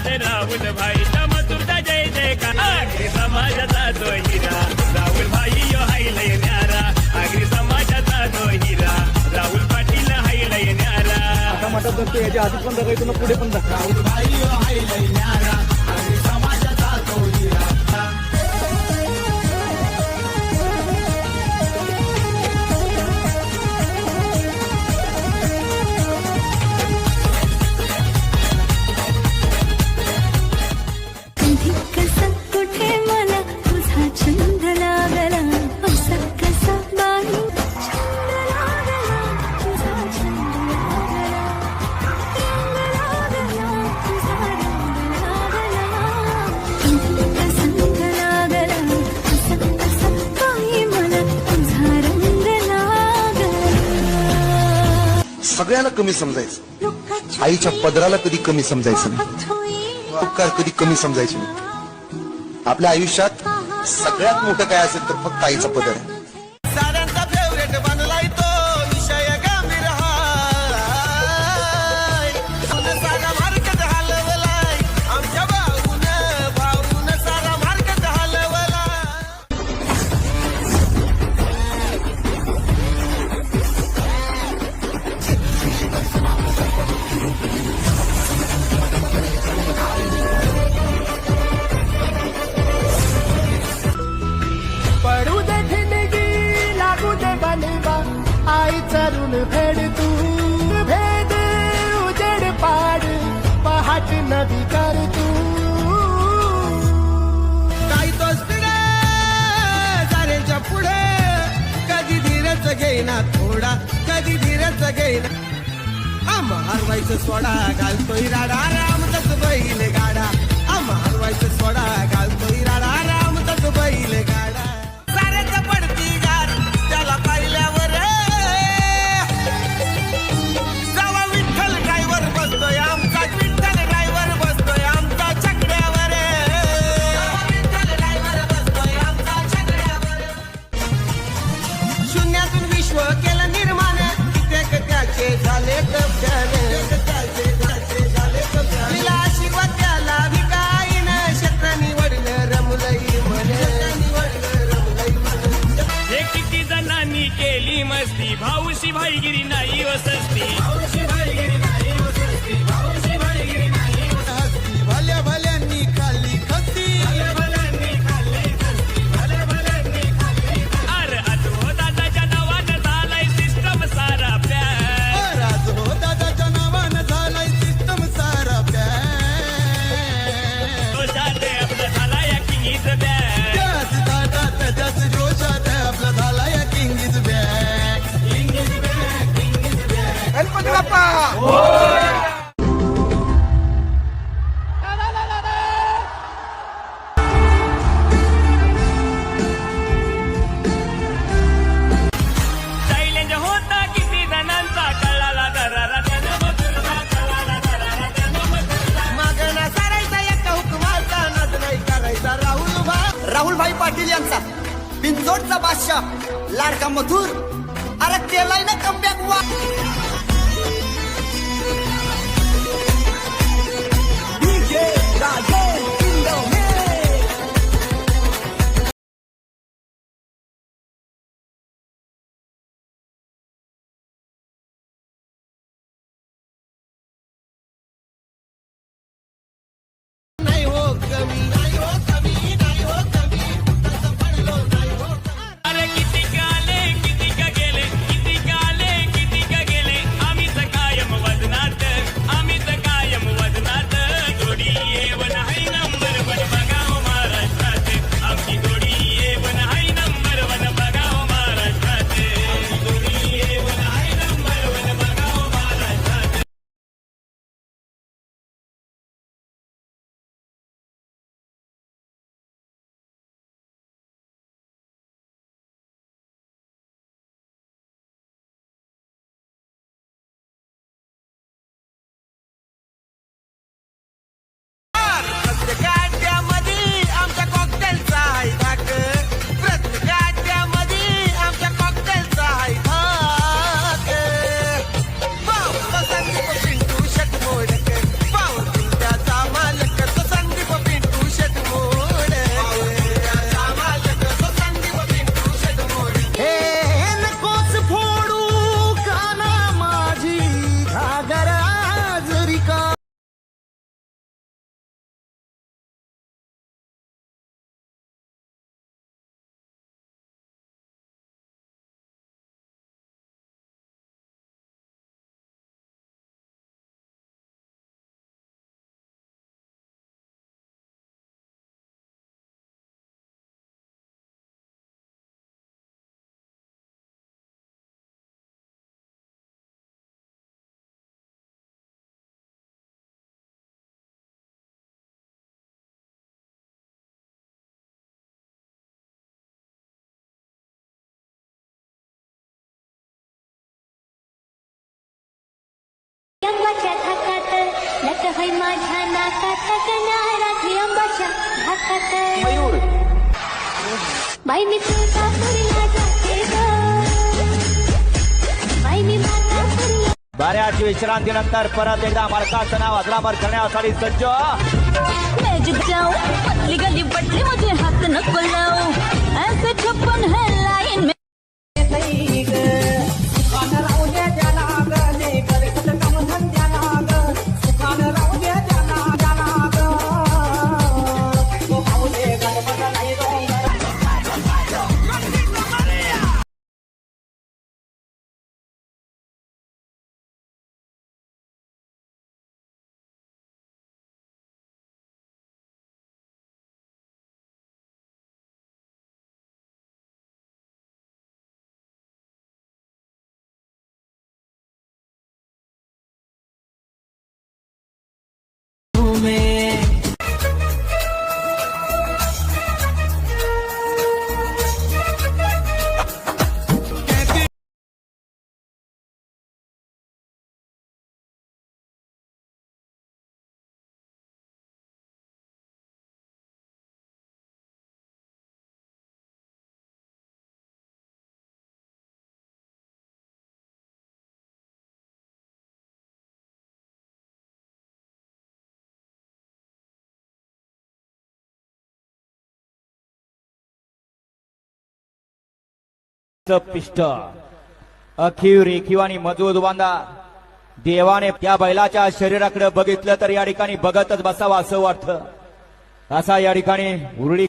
समाजात राहुल भाई भाईचा मथुरचा जय का आगरी समाजाचा तो हिरा राहुल भाई यो हाय हायलय न्यारा आगरी समाजाचा तो हिरा राहुल पाटील हायलय न्यारा आता मठात बघतो याच्या आधी पण दाखवायचं ना पुढे पण दाखवा न्यारा. सगळ्यांना कमी समजायचं. आईच्या पदराला कधी कमी समजायचं नाही. उपकार कधी कमी समजायचे नाही. आपल्या आयुष्यात सगळ्यात मोठं काय असेल तर फक्त आईचा पदर आहे. साऱ्यांचा पहाट नदी कर तू. काही दोस्त रे साऱ्यांच्या पुढे. कधी धीरच घेईना थोडा कधी धीरच घेईना. आम हरवायचं सोडा घालतोय राडा. राम तस बैल गाडा. आम हरवायचं सोडा राहुलभाई पाटील यांचा बिनजोडचा बादशाह लाडका मधुर अरे केलाय ना कमबॅक वा. हाय माझ्या नाकात कनारा आंबाच्या भातात मयूर बाई मी तुळजापूरला जाते मी करण्यासाठी सज्ज। मैं जित जाऊँ, पतली गली बटली मुझे हाथ न ऐसे है लाइन में। पिष्ट. अखीव रेखीव आणि मजबूत बांधा. देवाने त्या बैलाच्या शरीराकडे बघितलं तर या ठिकाणी बघतच बसावं असं वाटतं. असा या ठिकाणी उरळी